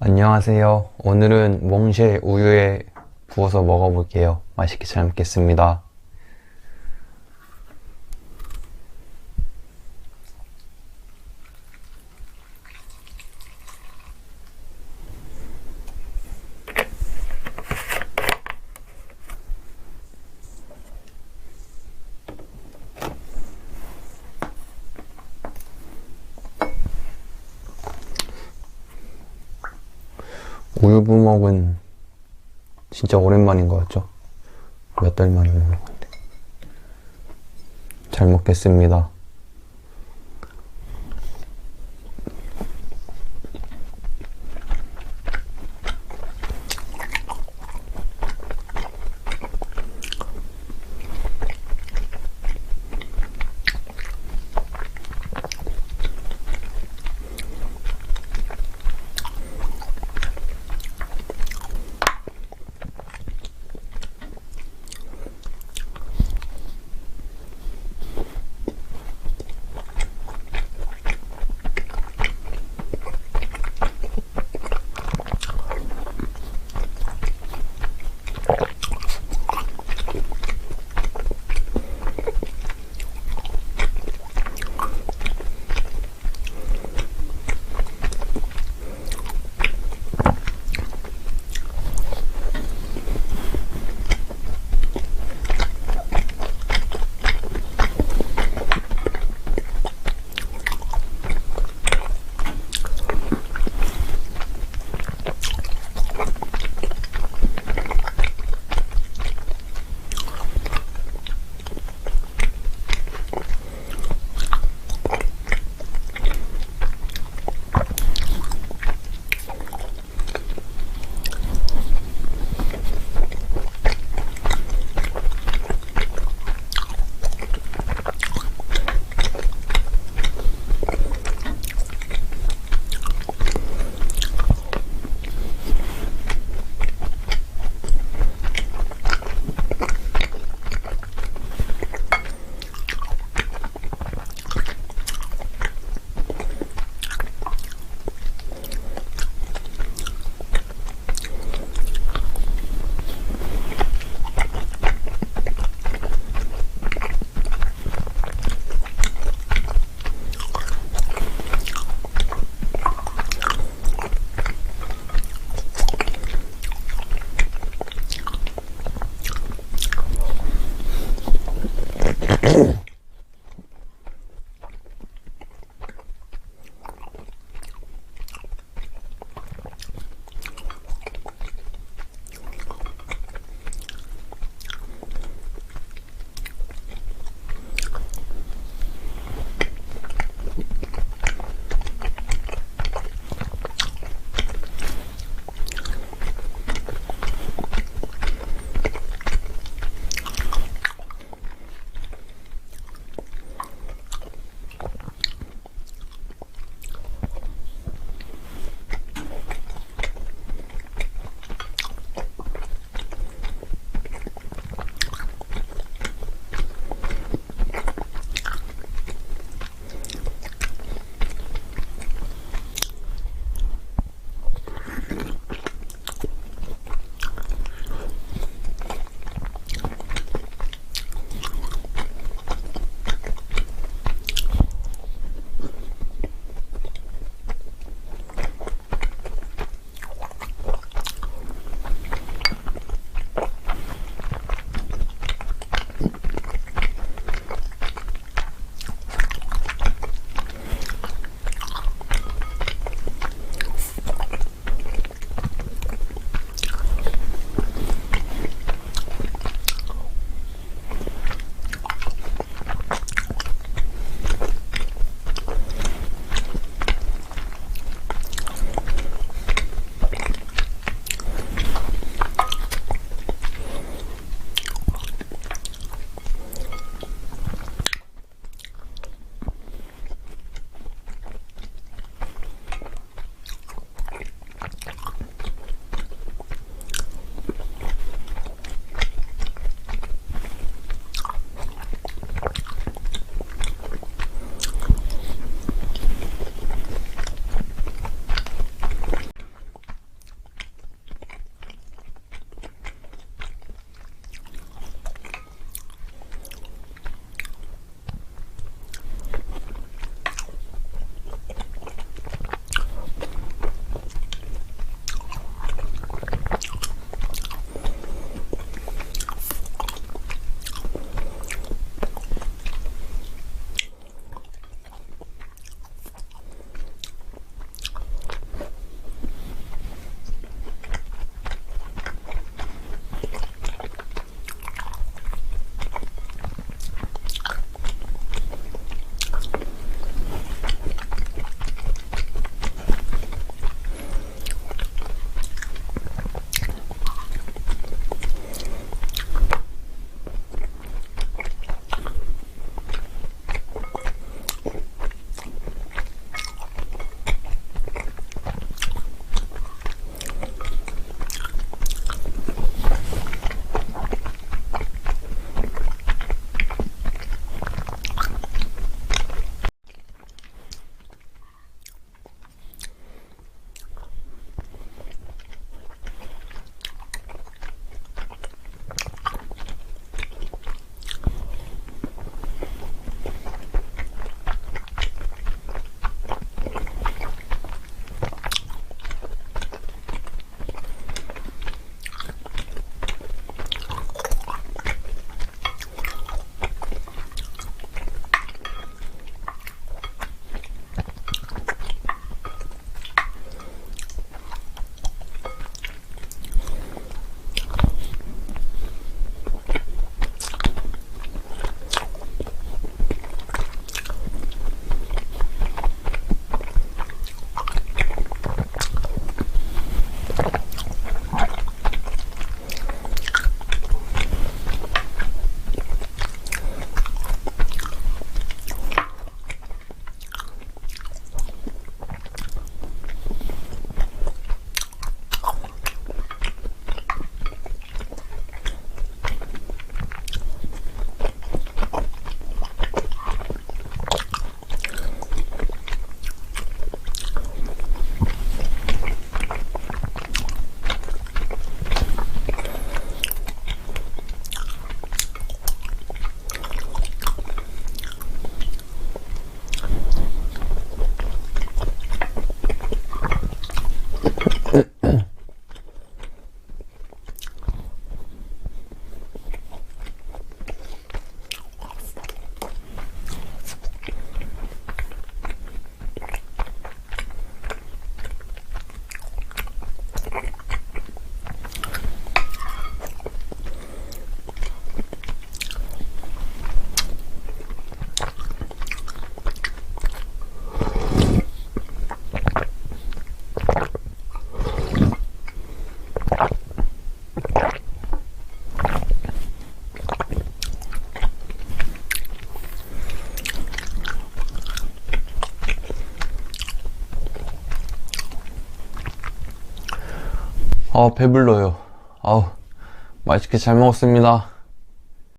안녕하세요. 오늘은 몽쉐 우유에 부어서 먹어볼게요. 맛있게 잘 먹겠습니다. 우유 부먹은 진짜 오랜만인 것 같죠? 몇 달 만에 먹는 건데. 잘 먹겠습니다. 아, 배불러요. 아우, 맛있게 잘 먹었습니다.